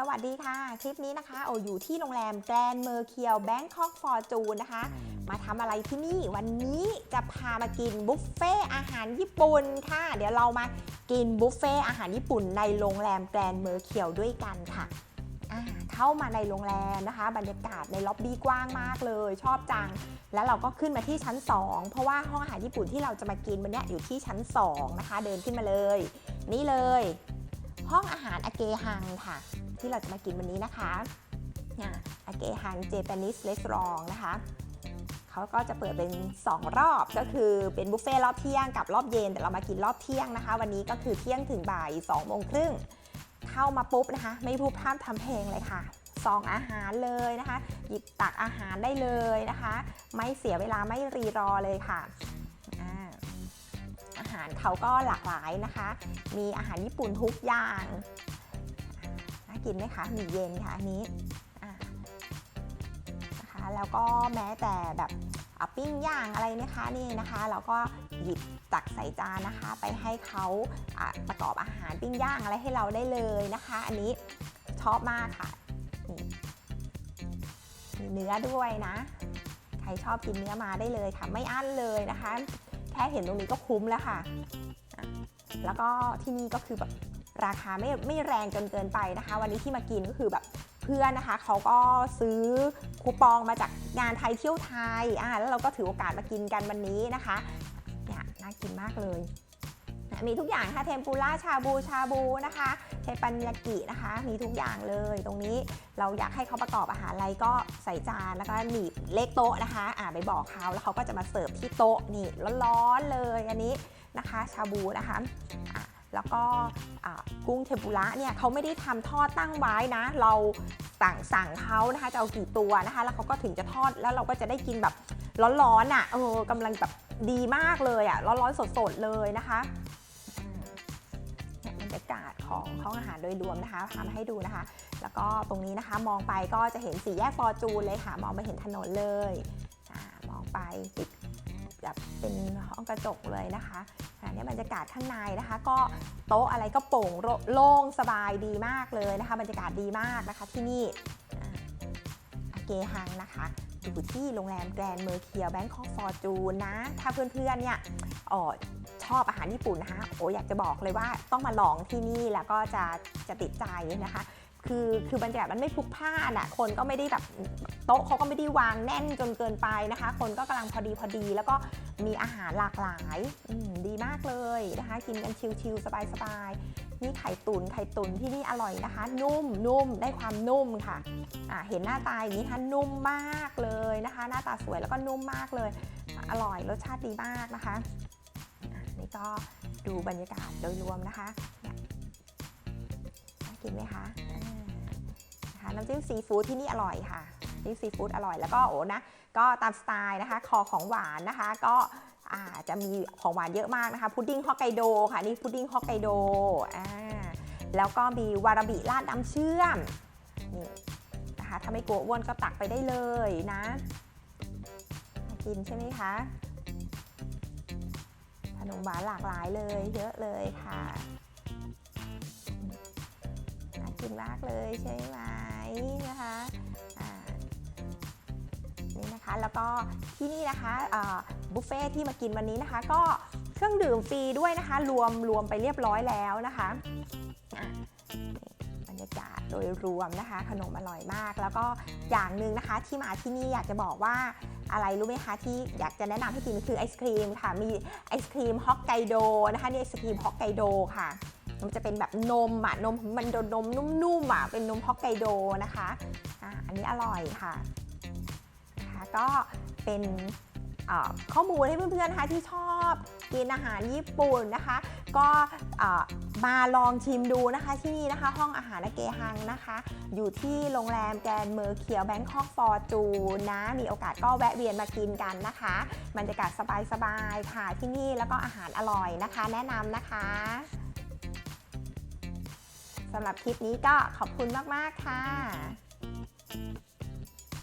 สวัสดีค่ะ คลิปนี้นะคะโออยู่ที่โรงแรมแกรนเมอร์เคียวแบงคอกฟอร์จูนนะคะ มาทำอะไรที่นี่วันนี้จะพามากินบุฟเฟ่อาหารญี่ปุ่นค่ะ เดี๋ยวเรามากินบุฟเฟ่อาหารญี่ปุ่นในโรงแรมแกรนเมอร์เคียวด้วยกันค่ะอ่าเข้ามาในโรงแรมนะคะ บรรยากาศในล็อบบี้กว้างมากเลย ชอบจัง แล้วเราก็ขึ้นมาที่ชั้น 2 เพราะว่าห้องอาหารญี่ปุ่นที่เราจะมากินวันเนี้ยอยู่ที่ชั้น 2 นะคะ เดินขึ้นมาเลย นี่เลย ห้องอาหารอาเกฮังค่ะ ที่เราจะมากินวันนี้นะคะอาเกฮังเจแปนิสเลส a องนะคะเขาก็จะเปิดเป็น 2 รอบก็คือเป็นบุฟเฟ่ต์รอบเที่ยงกับรอบเย็นแต่เรามากินรอบเที่ยงนะคะ วันนี้ก็คือเที่ยงถึงบ่าย2โมงครึ่งเข้ามาปุ๊บนะคะ ไม่พูดพร่ำทำเพลงเลยค่ะซองอาหารเลยนะคะ หยิบตักอาหารได้เลยนะคะ ไม่เสียเวลาไม่รีรอเลยค่ะารเขาก็หลากหลายนะคะ มีอาหารญี่ปุ่นทุกอย่างน่ากินไหมคะมีเย็นค่ะอันนี้นะคะแล้วก็แม้แต่แบบปิ้งย่างอะไรนะคะนี่นะคะเราก็หยิบตักใส่จานนะคะ ไปให้เขาประกอบอาหารปิ้งย่างอะไรให้เราได้เลยนะคะ อันนี้ชอบมากค่ะมีเนื้อด้วยนะ ใครชอบกินเนื้อมาได้เลยค่ะไม่อั้นเลยนะคะ ค่เห็นตรงนี้ก็คุ้มแล้วค่ะ แล้วก็ที่นี่ก็คือแบบราคาไม่ไม่แรงจนเกินไปนะคะ วันนี้ที่มากินก็คือแบบเพื่อนนะคะเขาก็ซื้อคูปองมาจากงานไทยเที่ยวไทยอ่าแล้วเราก็ถือโอกาสมากินกันวันนี้นะคะเนี่ยน่ากินมากเลยมีทุกอย่างค่ะเทมปุระชาบูชาบูนะคะ ทปันยากินะคะ มีทุกอย่างเลยตรงนี้เราอยากให้เขาประกอบอาหารอะไรก็ใส่จานแล้วก็หนีบเลขโต๊ะนะคะ อ่าไปบอกเขาแล้วเขาก็จะมาเสิร์ฟที่โต๊ะนี่ร้อนๆเลยอันนี้นะคะ ชาบูนะคะะแล้วก็อะกุ้งเทมปุระเนี่ยเขาไม่ได้ทำทอดตั้งไว้นะ เราสั่งสั่งเขานะคะจะเอากี่ตัวนะคะ แล้วเขาก็ถึงจะทอดแล้วเราก็จะได้กินแบบร้อนๆอะเออกำลังแบบดีมากเลยอะร้อนๆสดๆเลยนะคะ กาศของห้องอาหารโดยรวมนะคะทำให้ดูนะคะ แล้วก็ตรงนี้นะคะมองไปก็จะเห็นสี่แยกฟอร์จูนเลยค่ะ มองไปเห็นถนนเลยอามองไปติดแบบเป็นห้องกระจกเลยนะคะอันนี้บรรยากาศข้างในนะคะ ก็โต๊ะอะไรก็โปร่งโล่งสบายดีมากเลยนะคะ บรรยากาศดีมากนะคะที่นี่เกฮังนะคะอยู่ที่โรงแรมแกรนเมอร์เคียวแบงคอกฟอร์จูนนะ ถ้าเพื่อนๆเนี่ยอ๋อ ชอบอาหารญี่ปุ่นนะคะโอ้อยากจะบอกเลยว่าต้องมาลองที่นี่แล้วก็จะจะติดใจนะคะคือคือบรรยากาศมันไม่พลุกพล่านอะคนก็ไม่ได้แบบโต๊ะเขาก็ไม่ได้วางแน่นจนเกินไปนะคะ คนก็กำลังพอดีพอดี แล้วก็มีอาหารหลากหลายดีมากเลยนะคะ กินกันชิลๆสบายๆนี่ไข่ตุนไข่ตุนที่นี่อร่อยนะคะ นุ่มนุ่มได้ความนุ่มค่ะอ่าเห็นหน้าตาอย่างนี้ท่านนุ่มมากเลยนะคะ หน้าตาสวยแล้วก็นุ่มมากเลย อร่อยรสชาติดีมากนะคะ ก็ดูบรรยากาศโดยรวมนะคะเนี่ยน่ากินไหมคะนะคะน้ำจิ้มซีฟู้ดที่นี่อร่อยค่ะน้ำจิ้มซีฟู้ดอร่อยแล้วก็โอ้นะก็ตามสไตล์นะคะ คอของหวานนะคะ ก็จะมีของหวานเยอะมากนะคะ พุดดิ้งฮอกไกโดค่ะนี่พุดดิ้งฮอกไกโดอ่าแล้วก็มีวาราบิราดน้ำเชื่อมนี่นะคะถ้าไม่กลัวอ้วนก็ตักไปได้เลยนะน่ากินใช่ไหมคะ นมหวานหลากหลายเลย เยอะเลยค่ะน่ากินมากเลยใช่ไหมนะคะนี่นะคะแล้วก็ที่นี่นะคะบุฟเฟ่ที่มากินวันนี้นะคะ ก็เครื่องดื่มฟรีด้วยนะคะ รวมรวมไปเรียบร้อยแล้วนะคะ โดยรวมนะคะ ขนมอร่อยมาก แล้วก็อย่างหนึ่งนะคะที่มาที่นี่อยากจะบอกว่าอะไรรู้ไหมคะที่อยากจะแนะนำให้กินคือไอศครีมค่ะ มีไอศครีมฮอกไกโดนะคะนี่ไอศครีมฮอกไกโดค่ะมันจะเป็นแบบนมอะนมมันโดนนมนุ่มๆอะเป็นนมฮอกไกโดนะคะอะอันนี้อร่อยค่ะนะคะก็เป็นข้อมูลให้เพื่อนๆนะคะที่ชอบกินอาหารญี่ปุ่นนะคะ ก็มาลองชิมดูนะคะที่นี่นะคะ ห้องอาหารเกฮังนะคะ อยู่ที่โรงแรมแกรนเมอร์เคียวแบงคอกฟอร์จูนนะ มีโอกาสก็แวะเวียนมากินกันนะคะบรรยากาศสบายๆค่ะที่นี่แล้วก็อาหารอร่อยนะคะ แนะนำนะคะสำหรับคลิปนี้ก็ขอบคุณมาก ๆ ค่ะ